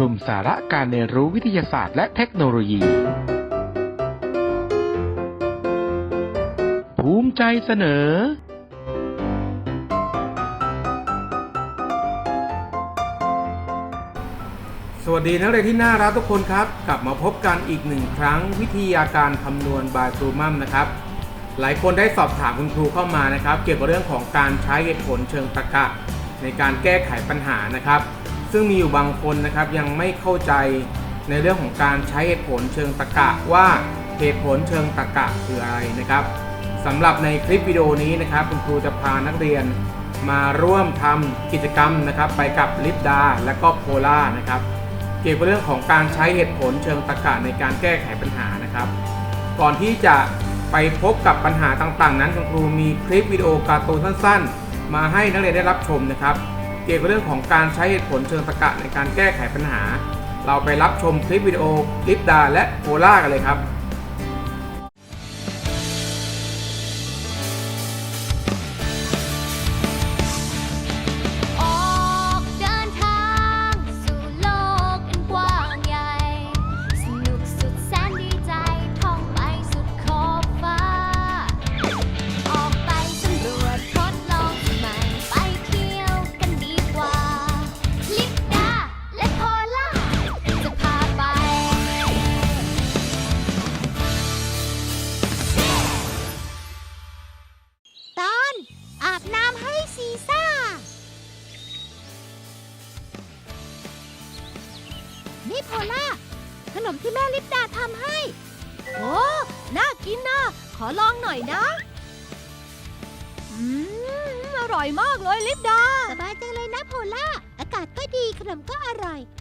กลุ่มสาระการเรียนรู้วิทยาศาสตร์และเทคโนโลยี ภูมิใจเสนอ สวัสดีนักเรียนที่น่ารักทุกคนครับ กลับมาพบกันอีกหนึ่งครั้งวิทยาการคำนวณบายครูมัมนะครับ หลายคนได้สอบถามคุณครูเข้ามานะครับ เกี่ยวกับเรื่องของการใช้เหตุผลเชิงตรรกะ ในการแก้ไขปัญหานะครับ ซึ่งมีอยู่บางคนนะครับยังไม่เข้าใจในเรื่องของการใช้เหตุผลเชิงตรรกะว่าเหตุผลเชิงตรรกะคืออะไรนะครับสำหรับในคลิปวิดีโอนี้นะครับ คุณครูจะพานักเรียนมาร่วมทำกิจกรรมนะครับ ไปกับลิปดาและก็โพล่านะครับ เกี่ยวกับเรื่องของการใช้เหตุผลเชิงตรรกะในการแก้ไขปัญหานะครับ ก่อนที่จะไปพบกับปัญหาต่างๆ นั้นคุณครูมีคลิปวิดีโอการ์ตูนสั้น ๆ มาให้นักเรียนได้รับชมนะครับ เกี่ยวกับเรื่องของการใช้เหตุผลเชิงตรรกะในการแก้ไขปัญหา เราไปรับชมคลิปวิดีโอลิปดาและโพล่ากันเลยครับ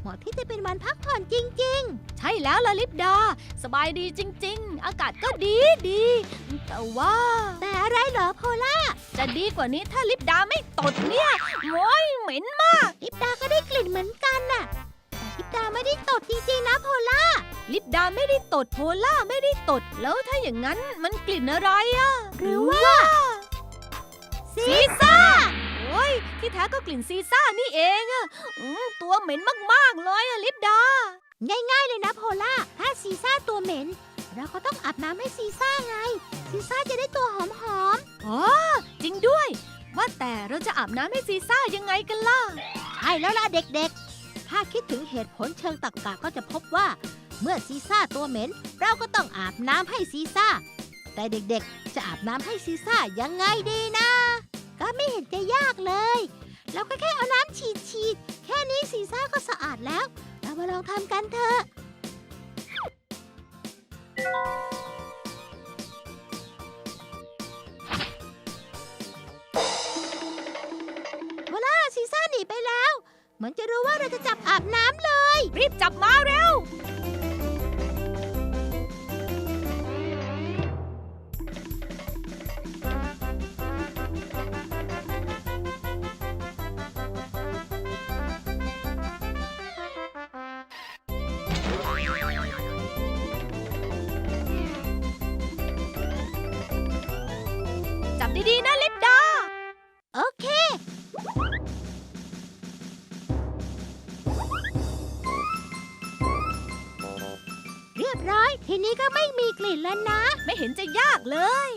เหมาะที่จะเป็นวันพักผ่อนจริง ๆ ใช่แล้วล่ะลิปดา สบายดีจริง ๆ อากาศก็ดีดี แต่ว่า แต่อะไรเหรอโพล่า จะดีกว่านี้ถ้าลิปดาไม่ตดเนี่ยโอ้ยเหม็นมาก ลิปดาก็ได้กลิ่นเหมือนกันน่ะแต่ลิปดาไม่ได้ตดจริงๆนะโพล่า ลิปดาไม่ได้ตดโพล่าไม่ได้ตด แล้วถ้าอย่างนั้นมันกลิ่นอะไรอะหรือว่าซีซ่าโอ้ย ที่แท้ก็กลิ่นซีซ่านี่เองอะอืมตัวเหม็นมากๆเลยอะลิปดา ง่ายๆเลยนะโพล่า ถ้าซีซ่าตัวเหม็น เราก็ต้องอาบน้ำให้ซีซ่าไง ซีซ่าจะได้ตัวหอมๆอ๋อจริงด้วย ว่าแต่เราจะอาบน้ำให้ซีซ่ายังไงกันล่ะใช่แล้วล่ะเด็กๆ ถ้าคิดถึงเหตุผลเชิงตรรกะก็จะพบว่า เมื่อซีซ่าตัวเหม็น เราก็ต้องอาบน้ำให้ซีซ่า แต่เด็กๆ จะอาบน้ำให้ซีซ่ายังไงดีนะ ก็ไม่เห็นจะยากเลยเราก็แค่เอาน้ำฉีดฉีดแค่นี้ซีซ่าก็สะอาดแล้ว เรามาลองทำกันเถอะ ดีๆนะลิปดา โอเค เรียบร้อย ทีนี้ก็ไม่มีกลิ่นแล้วนะ ไม่เห็นจะยากเลย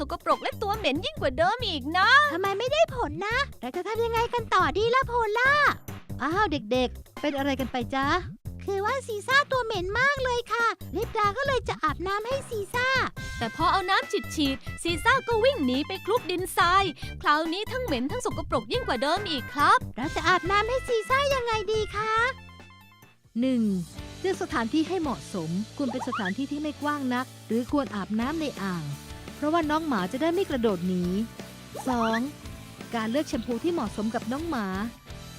สกปรกและตัวเหม็นยิ่งกว่าเดิมอีกนะ ทำไมไม่ได้ผลนะ เราจะทำยังไงกันต่อดีล่ะโพล่า อ้าวเด็กๆ เป็นอะไรกันไปจ๊ะ คือว่าซีซ่าตัวเหม็นมากเลยค่ะลิปดาก็เลยจะอาบน้ำให้ซีซ่า แต่พอเอาน้ำฉีดฉีดๆซีซ่าก็วิ่งหนีไปคลุกดินทราย คราวนี้ทั้งเหม็นทั้งสกปรกยิ่งกว่าเดิมอีกครับ เราจะอาบน้ำให้ซีซ่ายังไงดีคะ 1. เลือกสถานที่ให้เหมาะสม ควรเป็นสถานที่ที่ไม่กว้างนัก หรือควรอาบน้ำในอ่างเพ ราะว่าน้องหมาจะได้ไม่กระโดดหนี 2. การเลือกแชมพูที่เหมาะสมกับน้องหมา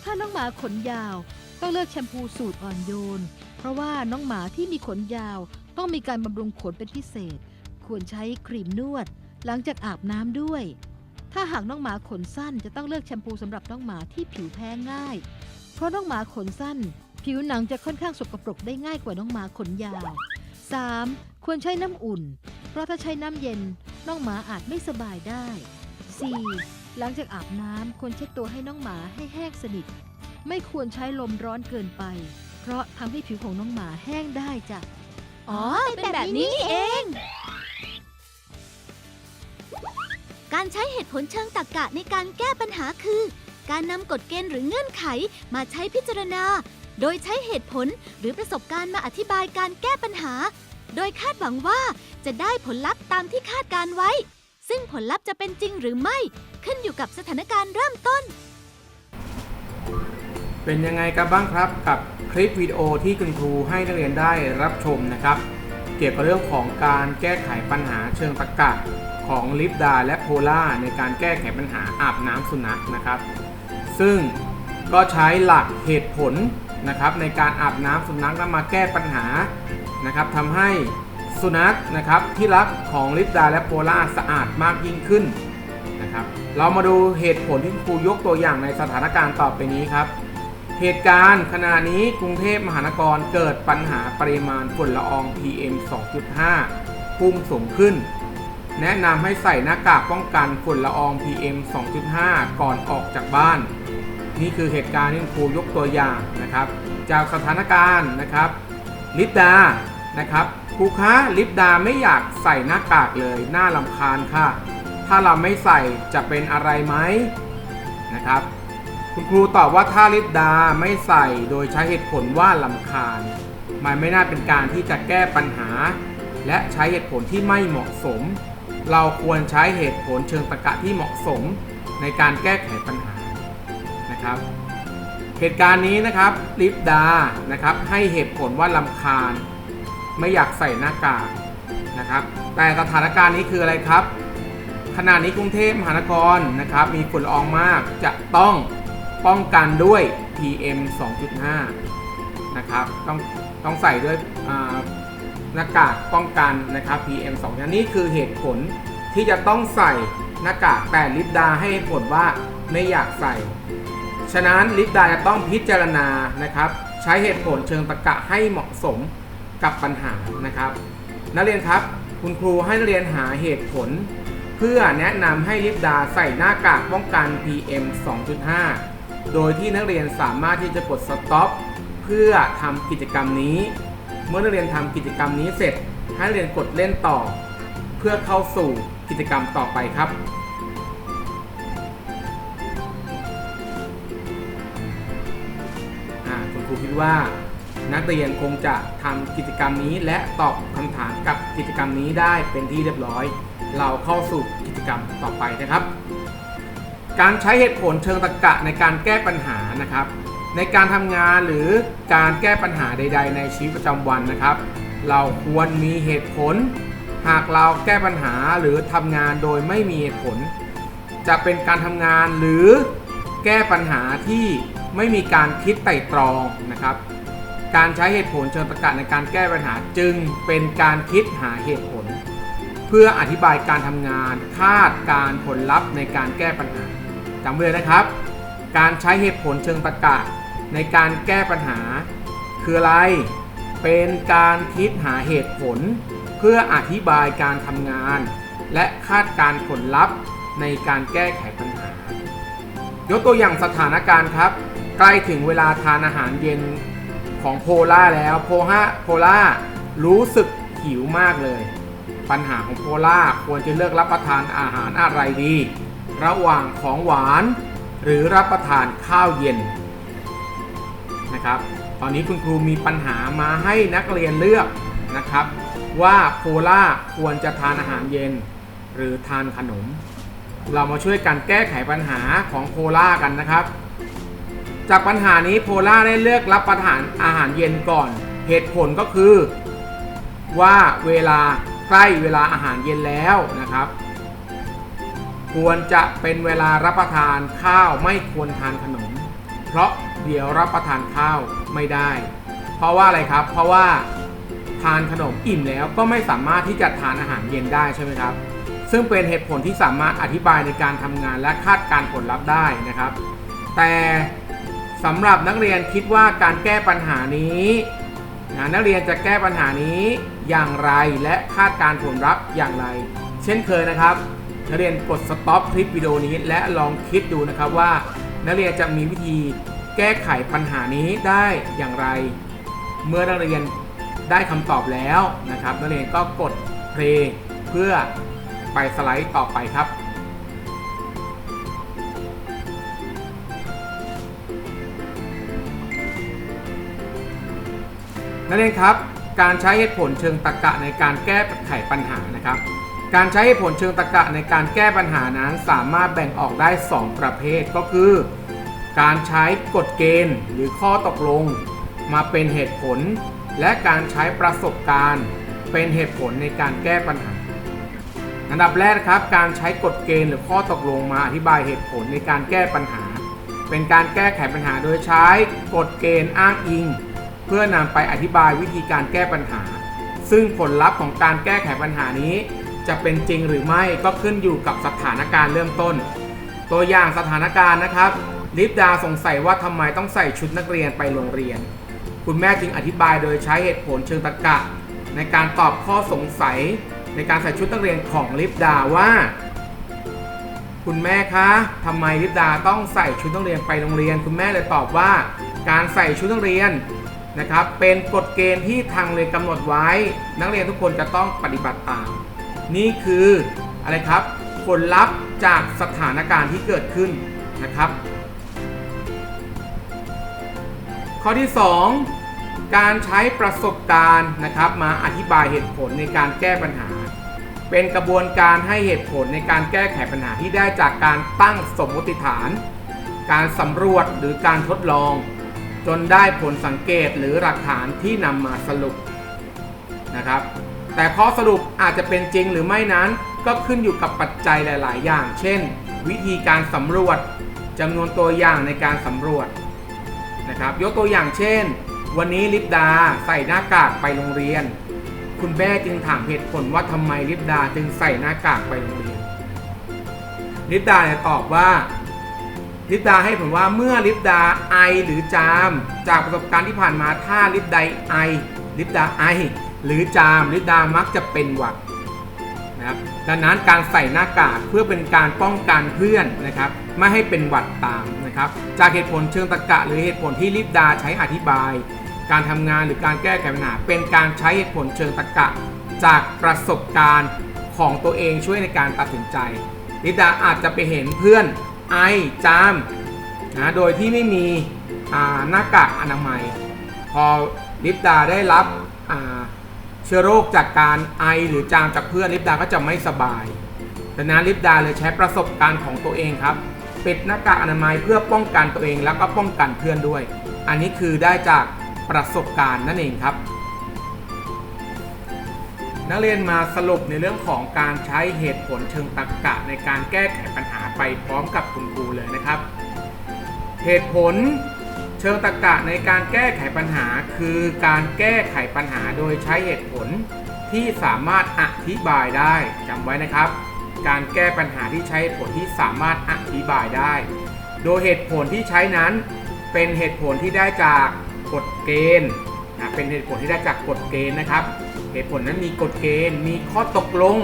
ถ้าน้องหมาขนยาวต้องเลือกแชมพูสูตรอ่อนโยน เพราะว่าน้องหมาที่มีขนยาวต้องมีการบำรุงขนเป็นพิเศษ ควรใช้ครีมนวด หลังจากอาบน้ำด้วย ถ้าหากน้องหมาขนสั้นจะต้องเลือกแชมพูสำหรับน้องหมาที่ผิวแพ้ง่าย เพราะน้องหมาขนสั้น ผิวหนังจะค่อนข้างสกปรกได้ง่ายกว่าน้องหมาขนยาว 3. ควรใช้น้ำอุ่น เพราะถ้าใช้น้ำเย็นน้องหมาอาจไม่สบายได้ 4. หลังจากอาบน้ำควรเช็ดตัวให้น้องหมาให้แห้งสนิท ไม่ควรใช้ลมร้อนเกินไป เพราะทำให้ผิวของน้องหมาแห้งได้จ้ะ อ๋อ เป็นแบบนี้นี่เอง การใช้เหตุผลเชิงตรรกะในการแก้ปัญหาคือ การนำกฎเกณฑ์หรือเงื่อนไขมาใช้พิจารณา โดยใช้เหตุผลหรือประสบการณ์มาอธิบายการแก้ปัญหา โดยคาดหวังว่าจะได้ผลลัพธ์ตามที่คาดการไว้ ซึ่งผลลัพธ์จะเป็นจริงหรือไม่ ขึ้นอยู่กับสถานการณ์เริ่มต้น เป็นยังไงกันบ้างครับกับคลิปวิดีโอที่คุณครูให้นักเรียนได้รับชมนะครับ เกี่ยวกับเรื่องของการแก้ไขปัญหาเชิงตรรกะของลิปดาและโพล่าในการแก้ไขปัญหาอาบน้ำสุนัขนะครับ ซึ่งก็ใช้หลักเหตุผลนะครับในการอาบน้ำสุนัขนำมาแก้ปัญหา นะครับทำให้สุนัขนะครับที่รักของลิปดาและโพล่าสะอาดมากยิ่งขึ้นนะครับเรามาดูเหตุผลที่ครูยกตัวอย่างในสถานการณ์ต่อไปนี้ครับ เหตุการณ์ขณะนี้กรุงเทพมหานครเกิดปัญหาปริมาณฝุ่นละออง PM 2.5 พุ่งสูงขึ้น แนะนำให้ใส่หน้ากากป้องกันฝุ่นละออง PM 2.5 ก่อนออกจากบ้าน นี่คือเหตุการณ์ที่ครูยกตัวอย่างนะครับ จากสถานการณ์นะครับลิปดา นะครับครูคะลิปดาไม่อยากใส่หน้ากากเลยน่าลำคาญค่ะ ถ้าเราไม่ใส่จะเป็นอะไรไหมนะครับ คุณครูตอบว่าถ้าลิปดาไม่ใส่โดยใช้เหตุผลว่าลำคาญ มันไม่น่าเป็นการที่จะแก้ปัญหา และใช้เหตุผลที่ไม่เหมาะสม เราควรใช้เหตุผลเชิงตรรกะที่เหมาะสม ในการแก้ไขปัญหานะครับเหตุการณ์นี้นะครับลิปดานะครับให้เหตุผลว่าลำคาญ ไม่อยากใส่หน้ากากนะครับ แต่สถานการณ์นี้คืออะไรครับ ขณะนี้กรุงเทพมหานครนะครับ มีฝุ่นละอองมากจะต้องป้องกันด้วย PM 2.5 นะครับ ต้องต้องใส่ด้วยหน้ากากป้องกันนะครับ PM 2นี่คือเหตุผลที่จะต้องใส่หน้ากากแต่ลิปดาให้ผลว่าไม่อยากใส่ ฉะนั้นลิปดาจะต้องพิจารณานะครับ ใช้เหตุผลเชิงตรรกะให้เหมาะสม กับปัญหานะครับ นักเรียนครับ คุณครูให้นักเรียนหาเหตุผล เพื่อแนะนำให้ลิปดาใส่หน้ากากป้องกัน PM 2.5 โดยที่นักเรียนสามารถที่จะกด stop เพื่อทำกิจกรรมนี้ เมื่อนักเรียนทำกิจกรรมนี้เสร็จ ให้นักเรียนกดเล่นต่อ เพื่อเข้าสู่กิจกรรมต่อไปครับอ่าคุณครูคิดว่า นักเรียนคงจะทำกิจกรรมนี้ และตอบคำถามกับกิจกรรมนี้ได้เป็นที่เรียบร้อย เราเข้าสู่กิจกรรมต่อไปนะครับ การใช้เหตุผลเชิงตรรกะในการแก้ปัญหานะครับ ในการทำงานหรือการแก้ปัญหาใด ๆ ในชีวิตประจำวันนะครับ เราควรมีเหตุผล หากเราแก้ปัญหาหรือทำงานโดยไม่มีเหตุผล จะเป็นการทำงานหรือแก้ปัญหาที่ไม่มีการคิดไตร่ตรองนะครับ การใช้เหตุผลเชิงตรรกะในการแก้ปัญหาจึงเป็นการคิดหาเหตุผล เพื่ออธิบายการทำงานคาดการผลลัพธ์ในการแก้ปัญหาจำไว้เลยนะครับ การใช้เหตุผลเชิงตรรกะในการแก้ปัญหา คืออะไร เป็นการคิดหาเหตุผล เพื่ออธิบายการทำงาน และคาดการผลลัพธ์ในการแก้ไขปัญหา ยกตัวอย่างสถานการณ์ครับ ใกล้ถึงเวลาทานอาหารเย็น ของโพล่าแล้วโพฮะโพล่ารู้สึกหิวมากเลย ปัญหาของโพล่าควรจะเลือกรับประทานอาหารอะไรดี ระหว่างของหวาน หรือรับประทานข้าวเย็นนะครับ ตอนนี้คุณครูมีปัญหามาให้นักเรียนเลือกนะครับ ว่าโพล่าควรจะทานอาหารเย็น หรือทานขนม เรามาช่วยกันแก้ไขปัญหาของโพล่ากันนะครับ จากปัญหานี้โพล่าได้เลือกรับประทานอาหารเย็นก่อน เหตุผลก็คือ ว่าเวลาใกล้เวลาอาหารเย็นแล้วนะครับ ควรจะเป็นเวลารับประทานข้าวไม่ควรทานขนม เพราะเดี๋ยวรับประทานข้าวไม่ได้ เพราะว่าอะไรครับ เพราะว่าทานขนมอิ่มแล้วก็ไม่สามารถที่จะทานอาหารเย็นได้ใช่ไหมครับ ซึ่งเป็นเหตุผลที่สามารถอธิบายในการทำงานและคาดการผลลัพธ์ได้นะครับ แต่ สำหรับนักเรียนคิดว่าการแก้ปัญหานี้นะนักเรียนจะแก้ปัญหานี้อย่างไรและคาดการผลลัพธ์อย่างไร เช่นเคยนะครับ นักเรียนกดสต็อปคลิปวิดีโอนี้และลองคิดดูนะครับว่า นักเรียนจะมีวิธีแก้ไขปัญหานี้ได้อย่างไร เมื่อนักเรียนได้คำตอบแล้วนะครับ นักเรียนก็กดเพลเพื่อไปสไลด์ต่อไปครับ นักเรียนครับ การใช้เหตุผลเชิงตรรกะในการแก้ไขปัญหานะครับ การใช้เหตุผลเชิงตรรกะในการแก้ปัญหานั้นสามารถแบ่งออกได้ 2 ประเภทก็คือ การใช้กฎเกณฑ์หรือข้อตกลง มาเป็นเหตุผล และการใช้ประสบการณ์ เป็นเหตุผลในการแก้ปัญหาอันดับแรกครับ การใช้กฎเกณฑ์หรือข้อตกลงมาอธิบายเหตุผลในการแก้ปัญหา เป็นการแก้ไขปัญหาโดยใช้กฎเกณฑ์อ้างอิง เพื่อนำไปอธิบายวิธีการแก้ปัญหา ซึ่งผลลัพธ์ของการแก้ไขปัญหานี้ จะเป็นจริงหรือไม่ก็ขึ้นอยู่กับสถานการณ์เริ่มต้น ตัวอย่างสถานการณ์นะครับ ลิปดาสงสัยว่าทำไมต้องใส่ชุดนักเรียนไปโรงเรียน คุณแม่จึงอธิบายโดยใช้เหตุผลเชิงตรรกะ ในการตอบข้อสงสัย ในการใส่ชุดนักเรียนของลิปดาว่า คุณแม่คะทำไมลิปดาต้องใส่ชุดนักเรียนไปโรงเรียน คุณแม่เลยตอบว่า การใส่ชุดนักเรียน นะครับ เป็นกฎเกณฑ์ที่ทางเรียนกำหนดไว้ นักเรียนทุกคนจะต้องปฏิบัติตาม นี่คืออะไรครับ ผลลัพธ์จากสถานการณ์ที่เกิดขึ้นนะครับ ข้อที่ 2 การใช้ประสบการณ์นะครับ มาอธิบายเหตุผลในการแก้ปัญหา เป็นกระบวนการให้เหตุผลในการแก้ไขปัญหาที่ได้จากการตั้งสมมติฐาน การสำรวจหรือการทดลอง จนได้ผลสังเกตหรือหลักฐานที่นำมาสรุปนะครับ แต่ข้อสรุปอาจจะเป็นจริงหรือไม่นั้น ก็ขึ้นอยู่กับปัจจัยหลาย ๆ อย่าง เช่น วิธีการสำรวจจำนวนตัวอย่างในการสำรวจนะครับ ยกตัวอย่างเช่น วันนี้ลิปดาใส่หน้ากากไปโรงเรียน คุณแม่จึงถามเหตุผลว่าทำไมลิปดาจึงใส่หน้ากากไปโรงเรียนลิปดาเนี่ยตอบว่า ลิปดาให้ผลว่าเมื่อลิปดาไอหรือจาม จากประสบการณ์ที่ผ่านมาถ้าลิปดไอลิปดาไอหรือจามลิปดามักจะเป็นหวัดนะครับดังนั้นการใส่หน้ากากเพื่อเป็นการป้องกันเพื่อนนะครับไม่ให้เป็นหวัดตามนะครับ จากเหตุผลเชิงตรรกะ หรือเหตุผลที่ลิปดาใช้อธิบาย การทำงานหรือการแก้ไขปัญหาเป็นการใช้เหตุผลเชิงตรรกะ จากประสบการณ์ของตัวเองช่วยในการตัดสินใจลิปดาอาจจะไปเห็นเพื่อน ไอจามนะโดยที่ไม่มีหน้ากากอนามัย พอลิปดาได้รับเชื้อโรคจากการไอหรือจามจากเพื่อนลิปดาก็จะไม่สบายดังนั้นลิปดาเลยใช้ประสบการณ์ของตัวเองครับปิดหน้ากากอนามัยเพื่อป้องกันตัวเองแล้วก็ป้องกันเพื่อนด้วย อันนี้คือได้จากประสบการณ์นั่นเองครับ นักเรียนมาสรุปในเรื่องของการใช้เหตุผลเชิงตรรกะในการแก้ไขปัญหาไปพร้อมกับคุณครูเลยนะครับ เหตุผลเชิงตรรกะในการแก้ไขปัญหา คือการแก้ไขปัญหาโดยใช้เหตุผลที่สามารถอธิบายได้จำไว้นะครับ การแก้ปัญหาที่ใช้ผลที่สามารถอธิบายได้ โดยเหตุผลที่ใช้นั้น เป็นเหตุผลที่ได้จากกฎเกณฑ์นะเป็นเหตุผลที่ได้จากกฎเกณฑ์นะครับ เหตุผลนั้นมีกฎเกณฑ์ มีข้อตกลง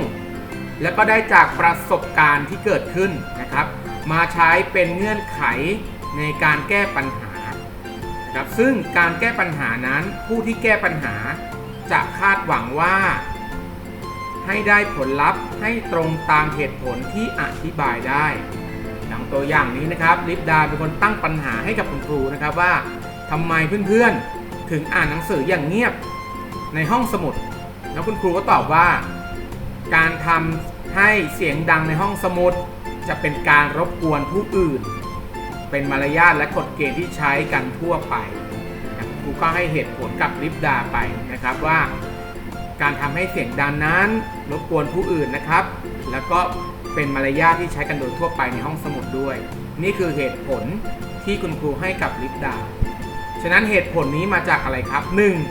แล้วก็ได้จากประสบการณ์ที่เกิดขึ้นนะครับ มาใช้เป็นเงื่อนไขในการแก้ปัญหานะครับซึ่งการแก้ปัญหานั้นผู้ที่แก้ปัญหาจะคาดหวังว่า ให้ได้ผลลัพธ์ให้ตรงตามเหตุผลที่อธิบายได้ดังตัวอย่างนี้นะครับลิปดาเป็นคนตั้งปัญหาให้กับคุณครูนะครับว่าทำไมเพื่อนๆถึงอ่านหนังสืออย่างเงียบในห้องสมุด แล้วคุณครูก็ตอบว่า การทำให้เสียงดังในห้องสมุด จะเป็นการรบกวนผู้อื่น เป็นมารยาทและกฎเกณฑ์ที่ใช้กันทั่วไปครูก็ให้เหตุผลกับลิปดาไปนะครับว่า การทำให้เสียงดังนั้นรบกวนผู้อื่นนะครับ แล้วก็เป็นมารยาทที่ใช้กันโดยทั่วไปในห้องสมุดด้วย นี่คือเหตุผลที่คุณครูให้กับลิปดา ฉะนั้นเหตุผลนี้มาจากอะไรครับ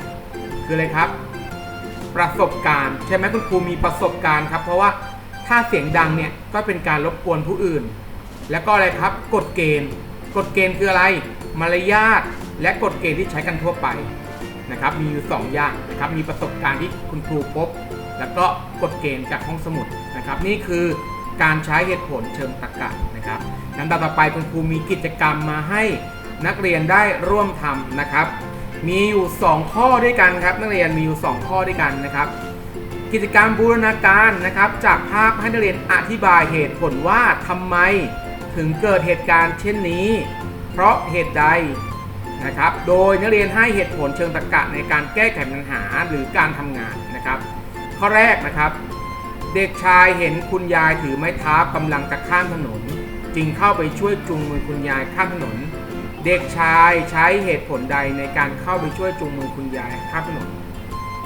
1. คืออะไรครับ ประสบการณ์ ใช่ไหมคุณครูมีประสบการณ์ครับ เพราะว่าถ้าเสียงดังเนี่ยก็เป็นการรบกวนผู้อื่น แล้วก็อะไรครับกฎเกณฑ์กฎเกณฑ์คืออะไร มารยาทและกฎเกณฑ์ที่ใช้กันทั่วไปนะครับมีอยู่สองอย่างนะครับมีประสบการณ์ที่คุณครูพบ แล้วก็กฎเกณฑ์จากห้องสมุดนะครับ นี่คือการใช้เหตุผลเชิงตรรกะนะครับลำดับต่อไปคุณครูมีกิจกรรมมาให้นักเรียนได้ร่วมทำนะครับ มีอยู่ 2 ข้อด้วยกันครับ นักเรียนมีอยู่ 2 ข้อด้วยกันนะครับ กิจกรรมบูรณาการนะครับ จากภาพให้นักเรียนอธิบายเหตุผลว่าทำไมถึงเกิดเหตุการณ์เช่นนี้ เพราะเหตุใดนะครับ โดยนักเรียนให้เหตุผลเชิงตรรกะในการแก้ไขปัญหาหรือการทำงานนะครับ ข้อแรกนะครับ เด็กชายเห็นคุณยายถือไม้เท้ากำลังจะข้ามถนน จึงเข้าไปช่วยจูงมือคุณยายข้ามถนน เด็กชายใช้เหตุผลใดในการเข้าไปช่วยจูงมือคุณยายข้ามถนน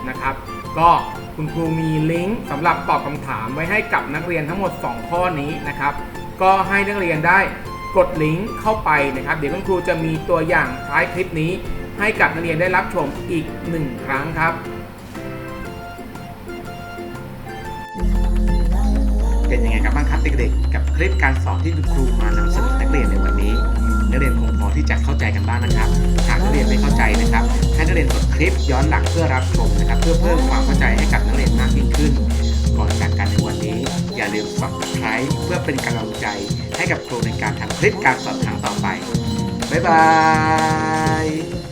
นะครับ ก็คุณครูมีลิงก์สำหรับตอบคำถามไว้ให้กับนักเรียนทั้งหมด 2 ข้อนี้นะครับ ก็ให้นักเรียนได้กดลิงก์เข้าไปนะครับ เดี๋ยวคุณครูจะมีตัวอย่างท้ายคลิปนี้ ให้กับนักเรียนได้รับชมอีกหนึ่งครั้งครับเป็นยังไงกันบ้างครับเด็กๆ กับคลิปการสอนที่คุณครูมานำเสนอนักเรียนในวันนี้ นักเรียนคงพอที่จะเข้าใจกันบ้างนะครับ หากนักเรียนไม่เข้าใจนะครับ ให้นักเรียนกดคลิปย้อนหลังเพื่อรับชมนะครับ เพื่อเพิ่มความเข้าใจให้กับนักเรียนมากยิ่งขึ้น ก่อนจากกันในวันนี้ อย่าลืมซับสไครป์เพื่อเป็นกำลังใจให้กับครูในการทำคลิปการสอนครั้งต่อไปบ๊ายบาย